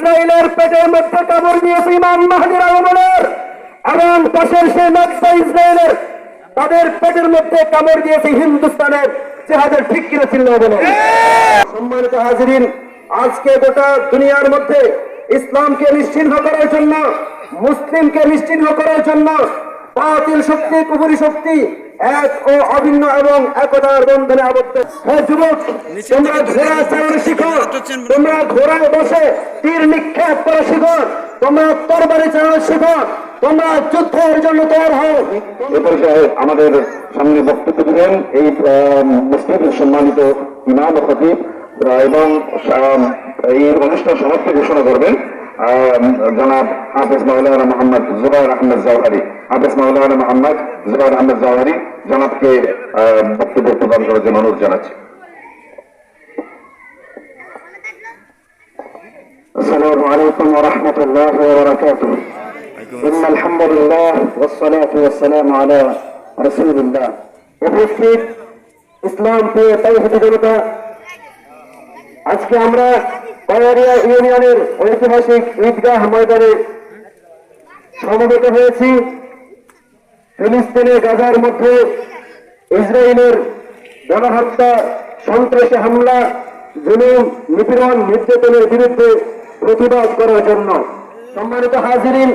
ইসরায়েলের পেটের মধ্যে কামড় দিয়েছে ইমাম মাহাদির আগমনের। এবং পাশের সে নকশা ইসরায়েলের তাদের পেটের মধ্যে কামড় দিয়েছে হিন্দুস্তানের জেহাদের ঠিক কিনা ছিল বলে সম্মানিত হাজিরিন, আজকে গোটা দুনিয়ার মধ্যে ইসলামকে নিশ্চিহ্ন করার জন্য, মুসলিমকে নিশ্চিহ্ন করার জন্য বাতিল শক্তি কুপুরি শক্তি এক ও অভিন্ন এবং একতার বন্ধনে আবদ্ধ। হ্যাঁ যুবক তোমরা ঘোড়া চালানো শিখো তোমরা ঘোড়ায় বসে তীর নিক্ষেপ করা শিখো তোমরা তরবারি চালানো শিখো তোমরা যুদ্ধের জন্য তৈরি হও। এ পর্যায়ে আমাদের সামনে বক্তব্য দিবেন এই মসজিদের সম্মানিত ইমাম খতিব এবং এই অনুষ্ঠান সমাপ্তি ঘোষণা করবেন। আহ, জনাব হাফেজ মাওলানা মোহাম্মদ জুবাইর আহমেদ জাওহারি হাফেজ মাওলানা মোহাম্মদ জুবাইর আহমেদ জাওহারি জনাবকে আহ, বক্তব্য প্রদান করার জন্য অনুরোধ জানাচ্ছি السلام عليكم ورحمة الله وبركاته إن الحمد لله والصلاة والسلام على رسول الله উপস্থিত ইসলাম প্রিয় তাইফি জনতা আজকে আমরা কয়ারিয়া ইউনিয়নের ঐতিহাসিক ঈদগাহ ময়দানে সমবেত হয়েছি। ফিলিস্তিনে গাজার মধ্যে ইসরায়েলের গণহত্যা সন্ত্রাসী হামলা, জুলুম, নিপীড়ন, নির্যাতনের বিরুদ্ধে প্রতিবাদ করার জন্য সম্মানিত হাজিরিন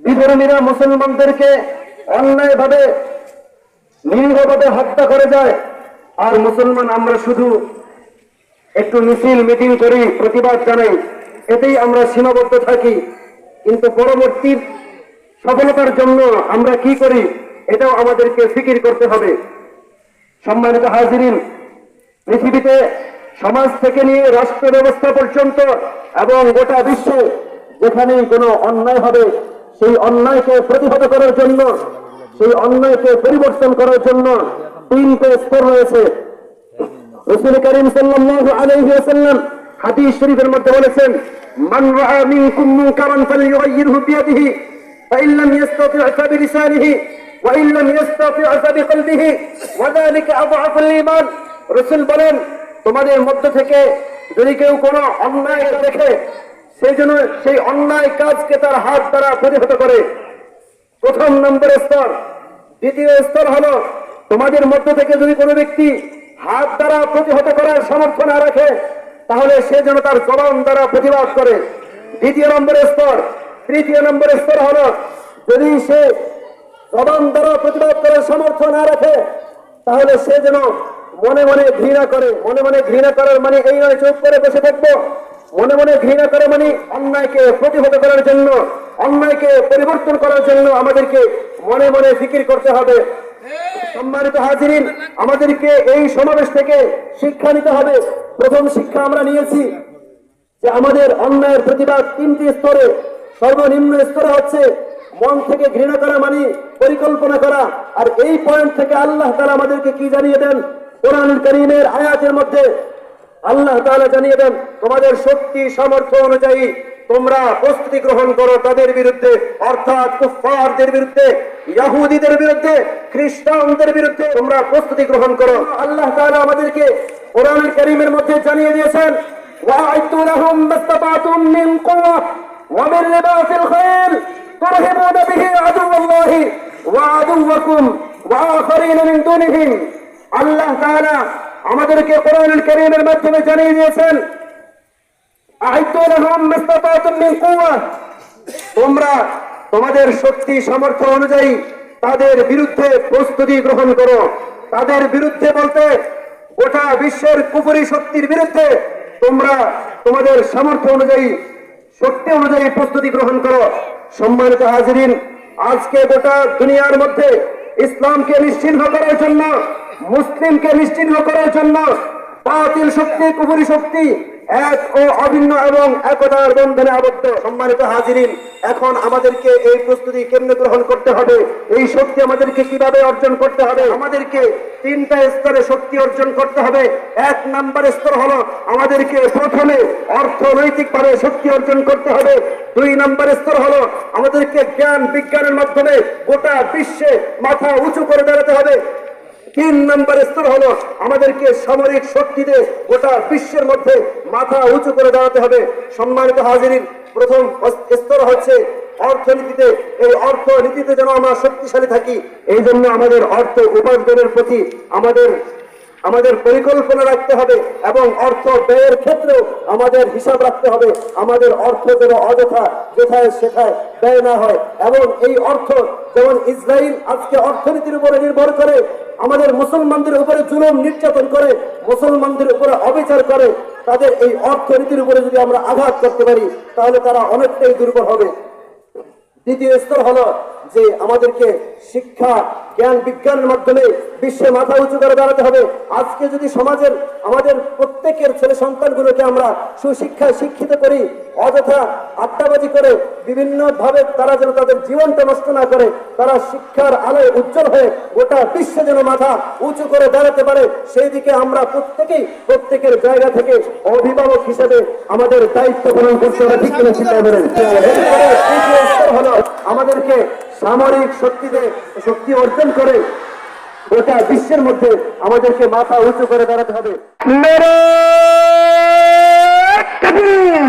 বিধর্মীরা মুসলমানদেরকে অন্যায়ভাবে, নিরীহভাবে হত্যা করে যায়। আর মুসলমান আমরা শুধু একটু মিছিল, মিটিং করি, প্রতিবাদ জানাই। এতেই আমরা সীমাবদ্ধ থাকি। কিন্তু পরবর্তী সফলতার জন্য আমরা কি করি, এটাও আমাদেরকে ফিকির করতে হবে। সম্মানিত হাজিরিন, পৃথিবীতে সমাজ থেকে নিয়ে রাষ্ট্র ব্যবস্থা পর্যন্ত এবং গোটা বিশ্বে যেখানেই কোনো অন্যায় হবে, সেই অন্যায়কে প্রতিহত করার জন্য, সেই অন্যায়কে পরিবর্তন করার জন্য তিনটে স্তর রয়েছে। রসুল করিম সাল্লাল্লাহু আলাইহি ওয়াসাল্লাম হাদিস শরীফের মধ্যে বলেছেন মান রাআ মিনকুম মুনকারান ফালইউগাইয়িরহু বিয়াদিহি فإن لم يستطع فبلسانه وإن لم يستطع فبقلبه وذلك أضعف الإيمان রসুল বলেন তোমাদের মধ্য থেকে যদি কেউ কোনো অন্যায় দেখে সেই জন্য সেই অন্যায় কাজকে তার হাত দ্বারা প্রতিহত করে প্রথম নম্বর স্তর দ্বিতীয় স্তর হলো তোমাদের মধ্য থেকে যদি কোনো ব্যক্তি হাত দ্বারা প্রতিহত করার সামর্থ্য না রাখে, তাহলে সে যেন তার জবান দ্বারা প্রতিবাদ করে। দ্বিতীয় নম্বরের স্তর, তৃতীয় নম্বরের স্তর হলো, যদি সে জবান দ্বারা প্রতিবাদ করার সামর্থ্য না রাখে, তাহলে সে যেন মনে মনে ঘৃণা করে। মনে মনে ঘৃণা করার মানে এই নয় চুপ করে বসে থাকব। মনে মনে ঘৃণা করে মানে অন্যায়কে প্রতিহত করার জন্য, অন্যায়কে পরিবর্তন করার জন্য আমাদেরকে মনে মনে ফিকির করতে হবে। সম্মানিত হাজিরিন, আমাদেরকে এই সমাবেশ থেকে শিক্ষা নিতে হবে। প্রথম শিক্ষা আমরা নিয়েছি যে আমাদের অন্যায়ের প্রতিবাদ তিনটি স্তরে। সর্বনিম্ন স্তরে হচ্ছে মন থেকে ঘৃণা করা মানে পরিকল্পনা করা। আর এই পয়েন্ট থেকে আল্লাহ তারা আমাদেরকে কি জানিয়ে দেন? কোরআন করিমের আয়াতের মধ্যে আল্লাহ তাআলা জানিয়ে দেন, তোমাদের শক্তি, সামর্থ্য অনুযায়ী তোমরা প্রস্তুতি গ্রহণ করো তাদের বিরুদ্ধে, অর্থাৎ কুফারদের বিরুদ্ধে, ইয়াহুদিদের বিরুদ্ধে, খ্রিস্টানদের বিরুদ্ধে তোমরা প্রস্তুতি গ্রহণ করো। আল্লাহ তাআলা আমাদেরকে কোরআন কারীমের মধ্যে জানিয়ে দিয়েছেন ওয়া'আদু লাহুম মাসতাতাতুম মিন কুওয়া ওয়া মিন লিবাসিল খাইর, তুরহিবুনা বিহি আদুওয়াল্লাহি ওয়া আদুওয়াকুম ওয়া আখারিন মিন দুনিহিম। আল্লাহ তাআলা আমাদেরকে কোরআন কারীমের মাধ্যমে জানিয়ে দিয়েছেন তোমরা তোমাদের শক্তি, সামর্থ্য অনুযায়ী তাদের বিরুদ্ধে প্রস্তুতি গ্রহণ করো। তাদের বিরুদ্ধে বলতে গোটা বিশ্বের কুপুরি শক্তির বিরুদ্ধে তোমরা তোমাদের সামর্থ্য অনুযায়ী, শক্তি অনুযায়ী প্রস্তুতি গ্রহণ করো। সম্মানিত হাজিরিন, আজকে গোটা দুনিয়ার মধ্যে ইসলামকে নিশ্চিহ্ন করার জন্য, মুসলিমকে নিশ্চিহ্ন করার জন্য বাতিল শক্তি কুপুরি শক্তি এক ও অভিন্ন এবং একতার বন্ধনে আবদ্ধ সম্মানিত হাজিরিন, এখন আমাদেরকে এই প্রস্তুতি কেমনে গ্রহণ করতে হবে? এই শক্তি আমাদেরকে কীভাবে অর্জন করতে হবে? আমাদেরকে তিনটা স্তরে শক্তি অর্জন করতে হবে। এক নাম্বার স্তর হলো আমাদেরকে প্রথমে অর্থনৈতিকভাবে শক্তি অর্জন করতে হবে। দুই নাম্বার স্তর হলো আমাদেরকে জ্ঞান বিজ্ঞানের মাধ্যমে গোটা বিশ্বে মাথা উঁচু করে দাঁড়াতে হবে। তিন নম্বর স্তর হলো আমাদেরকে সামরিক শক্তিতে গোটা বিশ্বের মধ্যে মাথা উঁচু করে দাঁড়াতে হবে। সম্মানিত হাজিরিন, প্রথম স্তর হচ্ছে অর্থনীতিতে। এই অর্থনীতিতে যেন আমরা শক্তিশালী থাকি, এই জন্য আমাদের অর্থ উপার্জনের প্রতি আমাদের আমাদের পরিকল্পনা রাখতে হবে এবং অর্থ ব্যয়ের ক্ষেত্রেও আমাদের হিসাব রাখতে হবে। আমাদের অর্থ যেন অযথা, যেথায় সেথায় ব্যয় না হয়। এবং এই অর্থ যেমন ইসরায়েল আজকে অর্থনীতির উপরে নির্ভর করে, আমাদের মুসলমানদের উপরে জুলুম নির্যাতন করে, মুসলমানদের উপরে অবিচার করে, তাদের এই অর্থনীতির উপরে যদি আমরা আঘাত করতে পারি, তাহলে তারা অনেকটাই দুর্বল হবে। দ্বিতীয় স্তর হলো যে আমাদেরকে শিক্ষা, জ্ঞান, বিজ্ঞানের মাধ্যমে বিশ্বে মাথা উঁচু করে দাঁড়াতে হবে। আজকে যদি সমাজের, আমাদের প্রত্যেকের ছেলে সন্তানগুলোকে আমরা সুশিক্ষায় শিক্ষিত করি, অযথা আড্ডাবাজি করে বিভিন্ন ভাবে তারা যেন তাদের জীবনটা নষ্ট না করে, তারা শিক্ষার আলোয় উজ্জ্বল হয়ে গোটা বিশ্বে যেন মাথা উঁচু করে দাঁড়াতে পারে, সেই দিকে আমরা প্রত্যেকেই, প্রত্যেকের জায়গা থেকে অভিভাবক হিসেবে আমাদের দায়িত্ব পালন করতে হবে। আমাদেরকে সামরিক শক্তিতে শক্তি অর্জন করে গোটা বিশ্বের মধ্যে আমাদেরকে মাথা উঁচু করে দাঁড়াতে হবে। তকবীর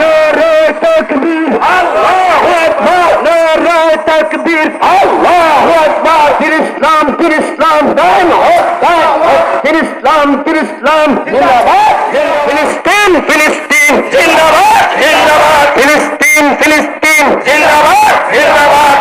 নারে তকবীর, আল্লাহু আকবার নারে তকবীর, আল্লাহু আকবার ফির ইসলাম ফির ইসলাম দান হোক দান হোক ফির ইসলাম ফির ইসলাম জিন্দাবাদ ফিলিস্তিন ফিলিস্তিন জিন্দাবাদ জিন্দাবাদ ফিলিস্তিন ফিলিস্তিন জিন্দাবাদ জিন্দাবাদ।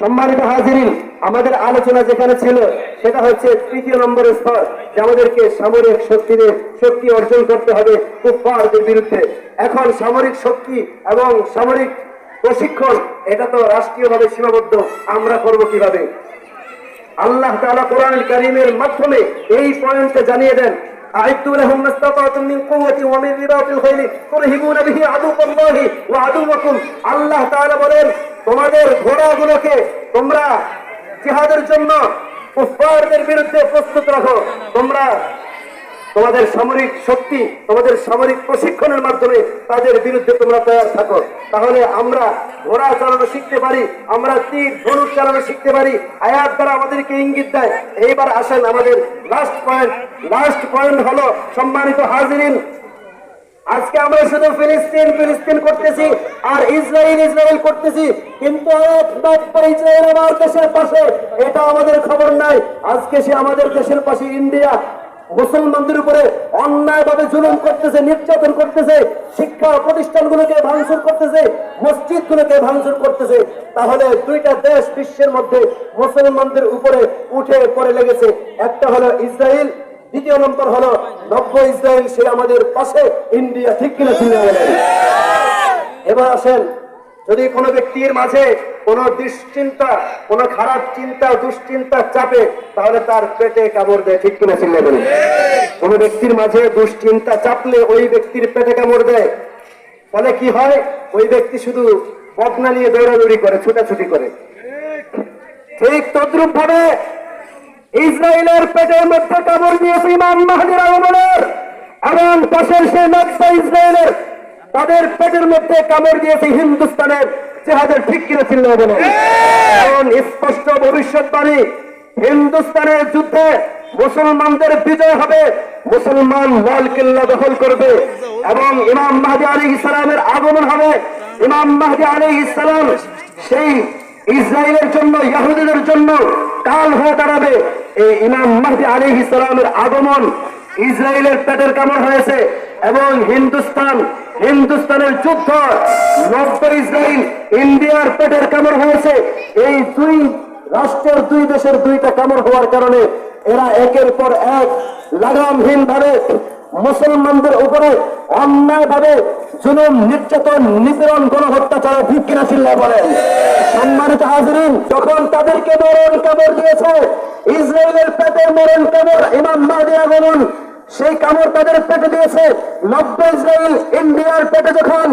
সম্মানিত হাজিরিন আমাদের আলোচনা যেখানে ছিল সেটা হচ্ছে তৃতীয় নম্বরের স্তর যে আমাদেরকে সামরিক শক্তিতে শক্তি অর্জন করতে হবে কুফফারদের বিরুদ্ধে। এখন সামরিক শক্তি এবং সামরিক প্রশিক্ষণ এটা তো রাষ্ট্রীয়ভাবে সীমাবদ্ধ আমরা করব কীভাবে? আল্লাহ তাআলা কোরআন কারীমের মাধ্যমে এই পয়েন্টে জানিয়ে দেন أعدوا لهم ما استطعتم من قوة ومن رباط الخيل ترهبون به عدو الله وعدوكم আল্লাহ তাআলা বলেন তোমাদের ঘোড়াগুলোকে তোমরা জিহাদের জন্য কুফফারদের বিরুদ্ধে প্রস্তুত রাখো তোমরা তোমাদের সামরিক শক্তি, তোমাদের সামরিক প্রশিক্ষণের মাধ্যমে তাদের বিরুদ্ধে তোমরা তৈরি থাকো। তাহলে আমরা ঘোড়া চালানো শিখতে পারি, আমরা তীর ধনুক চালানো শিখতে পারি। আয়াত দ্বারা আমাদেরকে ইঙ্গিত দেয়। এইবার আসেন আমাদের লাস্ট পয়েন্ট লাস্ট পয়েন্ট হলো সম্মানিত হাজিরিন, আজকে আমরা শুধু ফিলিস্তিন ফিলিস্তিন করতেছি আর ইসরায়েল ইসরায়েল করতেছি। কিন্তু ইসরায়েল আমার দেশের পাশে। এটা আমাদের খবর নাই। আজকে সে আমাদের দেশের পাশে ইন্ডিয়া মুসলমানদের উপরে অন্যায় ভাবে জুলুম করতেছে, নির্যাতন করতেছে, শিক্ষা প্রতিষ্ঠানগুলোকে ভাঙচুর করতেছে মসজিদ গুলোকে ভাঙচুর করতেছে, তাহলে দুইটা দেশ বিশ্বের মধ্যে মুসলমানদের উপরে উঠে পড়ে লেগেছে। একটা হলো ইসরায়েল, দ্বিতীয় নম্বর হলো নব্য ইসরায়েল, সে আমাদের পাশে, ইন্ডিয়া ঠিক কিনা এবার আসেন যদি কোনো ব্যক্তির মাঝে কোনো দুশ্চিন্তা, কোনো খারাপ চিন্তা দুশ্চিন্তা চাপে, তাহলে তার পেটে কামড় দেয়, ঠিক কিনা চিল্লে বলেন? কোনো ব্যক্তির মাঝে দুশ্চিন্তা চাপলে ওই ব্যক্তির পেটে কামড় দেয়। ফলে কি হয়? ওই ব্যক্তি শুধু বদনা নিয়ে দৌড়াদৌড়ি করে, ছুটাছুটি করে। ঠিক তদ্রুপ ভাবে ইসরায়েলের পেটের মধ্যে কামড় দিয়েছে ইমাম মাহাদির আগমনের। এবং পাশের সে নকশা ইসরায়েলের তাদের পেটের মধ্যে কামড় দিয়েছে হিন্দুস্তানের জেহাদের ঠিক কিনা ছিল বলে। কারণ স্পষ্ট ভবিষ্যৎবাণী, হিন্দুস্তানের যুদ্ধে মুসলমানদের বিজয় হবে। মুসলমান লাল কিল্লা দখল করবে এবং ইমাম মাহদি আলী ইসলামের আগমন হবে। ইমাম মাহদি আলী ইসলাম সেই ইসরায়েলের জন্য, ইয়াহুদীদের জন্য কাল হয়ে দাঁড়াবে। এই ইমাম মাহদি আলী ইসলামের আগমন ইসরায়েলের পেটের কামড় হয়েছে। এবং হিন্দুস্তান, হিন্দুস্তানের যুদ্ধ নব্য ইসরায়েল ইন্ডিয়ার পেটের কামড় হয়েছে। এই দুই রাষ্ট্রের দুই দেশের দুইটা কামড় হওয়ার কারণে এরা একের পর এক লাগামহীন ভাবে মুসলমানদের উপরে অন্যায় ভাবে জুলুম, নির্যাতন, নিপীড়ন, গণহত্যা চালা ঠিক চিল্লা বলেন সম্মানিত হাজরিন, যখন তাদেরকে মরণ কামড় দিয়েছে ইসরায়েলের পেটে মরণ কামড় ইমাম মাহদি আগমন সেই কামড় তাদের পেটে দিয়েছে। নব্য ইসরায়েল ইন্ডিয়ার পেটে যখন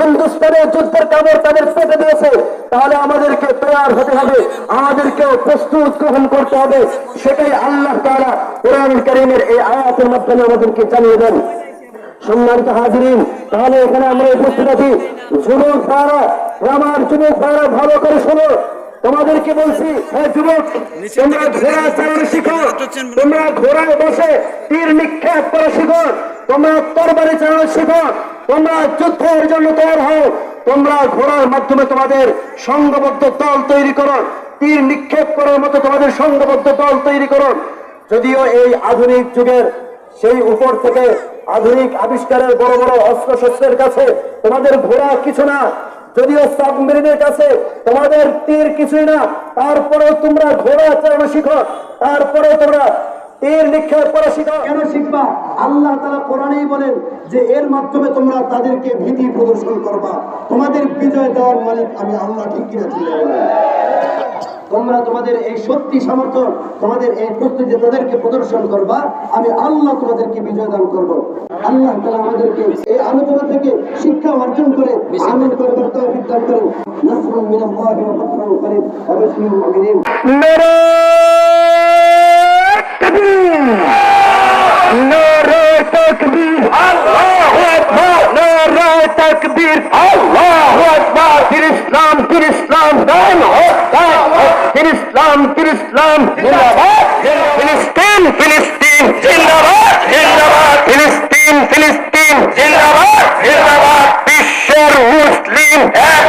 হিন্দুস্তানের যুদ্ধের কামড় তাদের পেটে দিয়েছে, তাহলে আমাদেরকে তৈরি হতে হবে, আমাদেরকেও প্রস্তুত গ্রহণ করতে হবে। সেটাই আল্লাহ তারা কোরআন করিমের এই আয়াতের মাধ্যমে আমাদেরকে জানিয়ে দেন। সম্মানিত হাজিরিন, তাহলে এখানে আমরা উপস্থিত আছি। যুবক ভাইরা, আমার যুবক ভাইরা ভালো করে শোনো। তোমাদেরকে বলছি হ্যাঁ যুবক তোমরা ঘোড়া চালানো শিখো তোমরা ঘোড়ায় বসে তীর নিক্ষেপ করা শিখো তোমরা তরবারি চালানো শিখো তোমরা যুদ্ধের জন্য তৈরি হও তোমরা ঘোড়ার মাধ্যমে তোমাদের সংঘবদ্ধ দল তৈরি করো তীর নিক্ষেপ করার মতো তোমাদের সংঘবদ্ধ দল তৈরি করো। যদিও এই আধুনিক যুগের সেই উপর থেকে আধুনিক আবিষ্কারের বড় বড় অস্ত্র শস্ত্রের কাছে তোমাদের ঘোড়া কিছু না যদিও সাবমেরিনের কাছে তোমাদের তীর কিছুই না, তারপরেও তোমরা ঘোড়া চালানো শিখো, তারপরেও তোমরা তোমাদের এই প্রস্তুতি তাদেরকে প্রদর্শন করবা, আমি আল্লাহ তোমাদেরকে বিজয় দান করব। আল্লাহ তালা আমাদেরকে এই আলোচনা থেকে শিক্ষা অর্জন করে আমিন করবার তৌফিক দান করুন নাসরুল মিনাল্লাহি ওয়া ফাতহুন অবশ্যই মুমিনিন নারে আল্লাহু আকবার নারে ইসলাম ফির ইসলাম দাম হোক ইসলাম ফির ইসলাম জিন্দাবাদ ফিলিস্তিন ফিলিস্তিন জিন্দাবাদ জিন্দাবাদ ফিলিস্তিন ফিলিস্তিন ফিলিস্তিন জিন্দাবাদ জিন্দাবাদ বিশ্বের মুসলিম। এক